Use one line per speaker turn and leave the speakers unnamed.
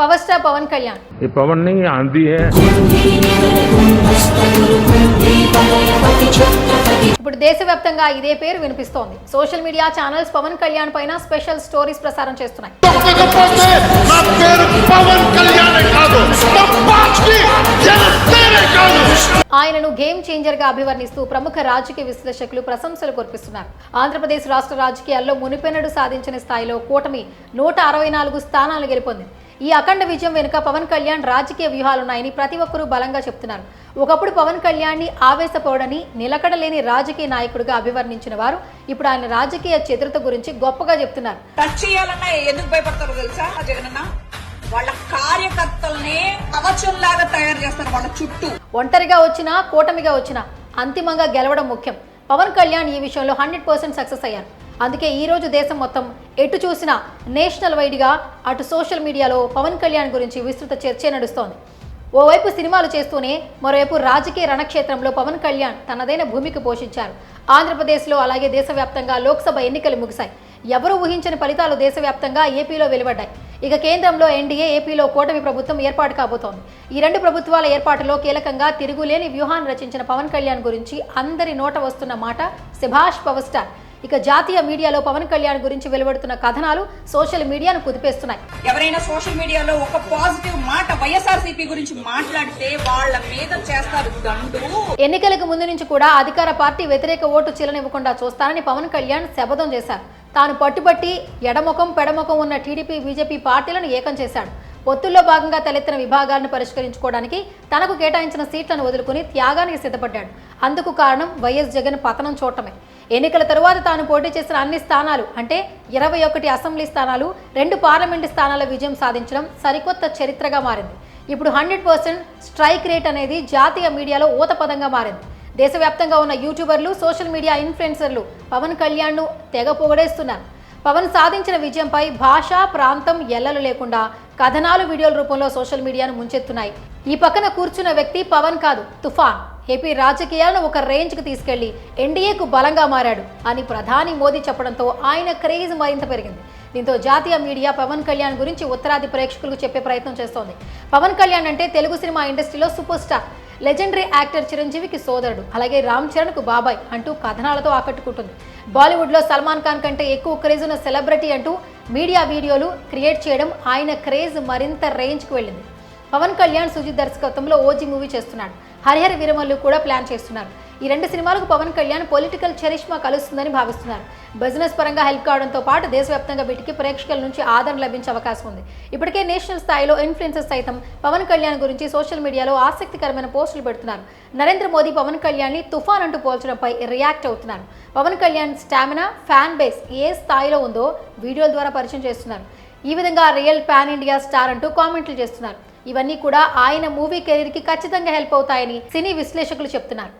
Power star Pawan Kalyan
ఈ పవన్ని ఆంధీ
ఇప్పుడు దేశవ్యాప్తంగా ఇదే పేరు వినిపిస్తోంది. Social media channels Pawan Kalyan పైన స్పెషల్ స్టోరీస్ ప్రసారం చేస్తున్నాయి. ఆయనను గేమ్ చేంజర్గా అభివర్ణిస్తూ ప్రముఖ రాజకీయ విశ్లేషకులు ప్రశంసలు కురిపిస్తున్నారు. ఆంధ్రప్రదేశ్ రాష్ట్ర రాజకీయాల్లో మునిపెన్నడు సాధించిన స్థాయిలో కూటమి నూట అరవై నాలుగు స్థానాలు గెలుపొందింది. ఈ అఖండ విజయం వెనుక పవన్ కళ్యాణ్ రాజకీయ వ్యూహాలున్నాయని ప్రతి ఒక్కరూ బలంగా చెప్తున్నారు. ఒకప్పుడు పవన్ కళ్యాణ్ని ఆవేశపౌడని నిలకడలేని రాజకీయ నాయకుడిగా అభివర్ణించిన వారు ఇప్పుడు ఆయన రాజకీయ చతురత గురించి గొప్పగా చెప్తున్నారు.
టచ్ చేయాలన్నా ఎందుకు భయపడతారో తెలుసా? జగనన్న వాళ్ళ కార్యకర్తల్ని కవచంలాగా తయారు చేస్తారు వాళ్ళ చుట్టూ.
ఒంటరిగా వచ్చినా కూటమిగా వచ్చినా అంతిమంగా గెలవడం ముఖ్యం. పవన్ కళ్యాణ్ ఈ విషయంలో హండ్రెడ్ పర్సెంట్ సక్సెస్ అయ్యారు. అందుకే ఈరోజు దేశం మొత్తం ఎటు చూసినా నేషనల్ వైడ్గా అటు సోషల్ మీడియాలో పవన్ కళ్యాణ్ గురించి విస్తృత చర్చే నడుస్తోంది. ఓవైపు సినిమాలు చేస్తూనే మరోవైపు రాజకీయ రణక్షేత్రంలో పవన్ కళ్యాణ్ తనదైన భూమికి పోషించారు. ఆంధ్రప్రదేశ్లో అలాగే దేశవ్యాప్తంగా లోక్సభ ఎన్నికలు ముగిశాయి. ఎవరు ఊహించని ఫలితాలు దేశవ్యాప్తంగా ఏపీలో వెలువడ్డాయి. ఇక కేంద్రంలో ఎన్డీఏ ఏపీలో కూటమి ప్రభుత్వం ఏర్పాటు కాబోతోంది. ఈ రెండు ప్రభుత్వాల ఏర్పాటులో కీలకంగా తిరుగులేని వ్యూహాన్ని రచించిన పవన్ కళ్యాణ్ గురించి అందరి నోట వస్తున్న మాట సుభాష్ పవర్ స్టార్. ఇక జాతీయ మీడియాలో పవన్ కళ్యాణ్ గురించి వెలువడుతున్న కథనాలు సోషల్ మీడియాను కుదిపేస్తున్నాయి.
ఎవరైనా సోషల్ మీడియాలో ఒక పాజిటివ్ మాట వైఎస్ఆర్సీపీ గురించి మాట్లాడితే వాళ్ళ మీద చేస్తారు
ఎన్నికలకు ముందు నుంచి కూడా అధికార పార్టీ వ్యతిరేక ఓటు చిలనివ్వకుండా చూస్తానని పవన్ కళ్యాణ్ శపథం చేశారు. తాను పట్టుబట్టి ఎడముఖం పెడముఖం ఉన్న టీడీపీ బీజేపీ పార్టీలను ఏకం చేశాడు. ఒత్తుల్లో భాగంగా తలెత్తిన విభాగాలను పరిష్కరించుకోవడానికి తనకు కేటాయించిన సీట్లను వదులుకుని త్యాగానికి సిద్ధపడ్డాడు. అందుకు కారణం వైఎస్ జగన్ పతనం చూడటమే. ఎన్నికల తరువాత తాను పోటీ చేసిన అన్ని స్థానాలు అంటే ఇరవై ఒకటి అసెంబ్లీ స్థానాలు రెండు పార్లమెంటు స్థానాల విజయం సాధించడం సరికొత్త చరిత్రగా మారింది. ఇప్పుడు హండ్రెడ్ పర్సెంట్ స్ట్రైక్ రేట్ అనేది జాతీయ మీడియాలో ఊతపదంగా మారింది. దేశవ్యాప్తంగా ఉన్న యూట్యూబర్లు సోషల్ మీడియా ఇన్ఫ్లుయెన్సర్లు పవన్ కళ్యాణ్ను తెగ పొగడేస్తున్నారు. పవన్ సాధించిన విజయంపై భాష ప్రాంతం ఎల్లలు లేకుండా కథనాలు వీడియోల రూపంలో సోషల్ మీడియాను ముంచెత్తున్నాయి. ఈ పక్కన కూర్చున్న వ్యక్తి పవన్ కాదు తుఫాన్. ఏపీ రాజకీయాలను ఒక రేంజ్కి తీసుకెళ్ళి ఎన్డీఏకు బలంగా మారాడు అని ప్రధాని మోదీ చెప్పడంతో ఆయన క్రేజ్ మరింత పెరిగింది. దీంతో జాతీయ మీడియా పవన్ కళ్యాణ్ గురించి ఉత్తరాది ప్రేక్షకులకు చెప్పే ప్రయత్నం చేస్తోంది. పవన్ కళ్యాణ్ అంటే తెలుగు సినిమా ఇండస్ట్రీలో సూపర్ స్టార్. లెజెండరీ యాక్టర్ చిరంజీవికి సోదరుడు. అలాగే రామ్ చరణ్కు బాబాయ్ అంటూ కథనాలతో ఆకట్టుకుంటుంది. బాలీవుడ్లో సల్మాన్ ఖాన్ కంటే ఎక్కువ క్రేజ్ ఉన్న సెలబ్రిటీ అంటూ మీడియా వీడియోలు క్రియేట్ చేయడం ఆయన క్రేజ్ మరింత రేంజ్కి వెళ్ళింది. పవన్ కళ్యాణ్ సుజిత్ దర్శకత్వంలో ఓజీ మూవీ చేస్తున్నాడు. హరిహర వీరమల్లు కూడా ప్లాన్ చేస్తున్నారు. ఈ రెండు సినిమాలకు పవన్ కళ్యాణ్ పొలిటికల్ చరిష్మా కలుస్తుందని భావిస్తున్నారు. బిజినెస్ పరంగా హెల్ప్ కావడంతో పాటు దేశవ్యాప్తంగా వీటికి ప్రేక్షకుల నుంచి ఆదరణ లభించే అవకాశం ఉంది. ఇప్పటికే నేషనల్ స్థాయిలో ఇన్ఫ్లుయెన్సర్స్ సైతం పవన్ కళ్యాణ్ గురించి సోషల్ మీడియాలో ఆసక్తికరమైన పోస్టులు పెడుతున్నారు. నరేంద్ర మోదీ పవన్ కళ్యాణ్ని తుఫాన్ అంటూ పోల్చడంపై రియాక్ట్ అవుతున్నారు. Pawan Kalyan stamina fan base ఏ స్థాయిలో ఉందో వీడియోల ద్వారా పరిచయం చేస్తున్నారు. ఈ విధంగా రియల్ పాన్ ఇండియా స్టార్ అంటూ కామెంట్లు చేస్తున్నారు. ఇవన్నీ కూడా ఆయన మూవీ కెరీర్కి ఖచ్చితంగా హెల్ప్ అవుతాయని సినీ విశ్లేషకులు చెప్తున్నారు.